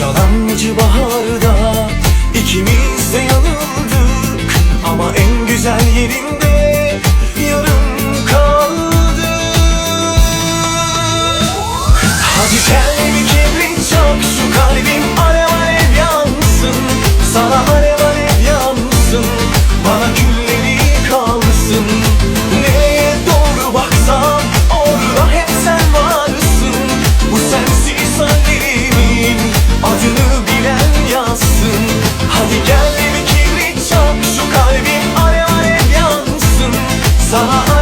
yalancı baharda ikimiz de yanıldık. Ama en güzel yerinde yarım kaldı Hadi gel bir kibrit çak sana